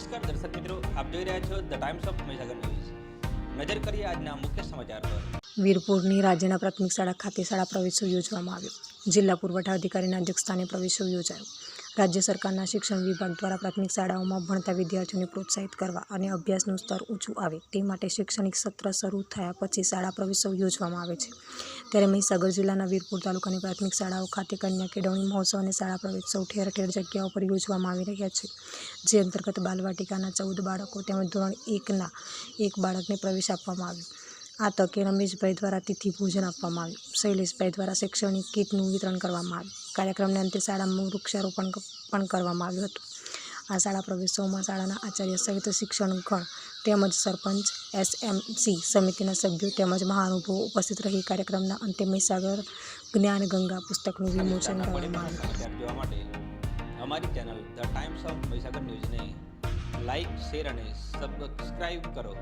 નમસ્કાર દર્શક મિત્રો, આપ જોઈ રહ્યા છો the times of Mahisagar news નજર કરીએ આજના મુખ્ય સમાચાર પર. વીરપુરની રાજ્યના પ્રાથમિક શાળા ખાતે શાળા પ્રવેશો યોજવામાં આવ્યો. જિલ્લા પુરવઠા અધિકારીના અધ્યક્ષસ્થાને પ્રવેશો યોજાયો. રાજ્ય સરકારના શિક્ષણ વિભાગ દ્વારા પ્રાથમિક શાળાઓમાં ભણતા વિદ્યાર્થીઓને પ્રોત્સાહિત કરવા અને અભ્યાસનું સ્તર ઊંચું આવે તે માટે શૈક્ષણિક સત્ર શરૂ થયા પછી શાળા પ્રવેશો યોજવામાં આવે છે. ત્યારે મહીસાગર જિલ્લાના વીરપુર તાલુકાની પ્રાથમિક શાળાઓ ખાતે કન્યા કેળવણી મહોત્સવ અને શાળા પ્રવેશો ઠેર ઠેર જગ્યાઓ પર યોજવામાં આવી રહ્યા છે. જે અંતર્ગત બાલવાટિકાના ચૌદ બાળકો તેમજ ધોરણ એકના એક બાળકને પ્રવેશ આપવામાં આવ્યો. આ તકે રમેશભાઈ દ્વારા તિથિ ભોજન આપવામાં આવ્યું. શૈલેષભાઈ દ્વારા શૈક્ષણિક કીટનું વિતરણ કરવામાં આવ્યું. કાર્યક્રમને અંતે શાળામાં વૃક્ષારોપણ પણ કરવામાં આવ્યું હતું. આ શાળા પ્રવેશોમાં શાળાના આચાર્ય સહિત શિક્ષણગણ તેમજ સરપંચ એસએમસી સમિતિના સભ્યો તેમજ મહાનુભાવો ઉપસ્થિત રહી કાર્યક્રમના અંતે મહીસાગર જ્ઞાન ગંગા પુસ્તકનું વિમોચન કરવામાં આવ્યું. અમારી channel the times of Mahisagar ન્યૂઝને લાઈક શેર અને સબસ્ક્રાઇબ કરો.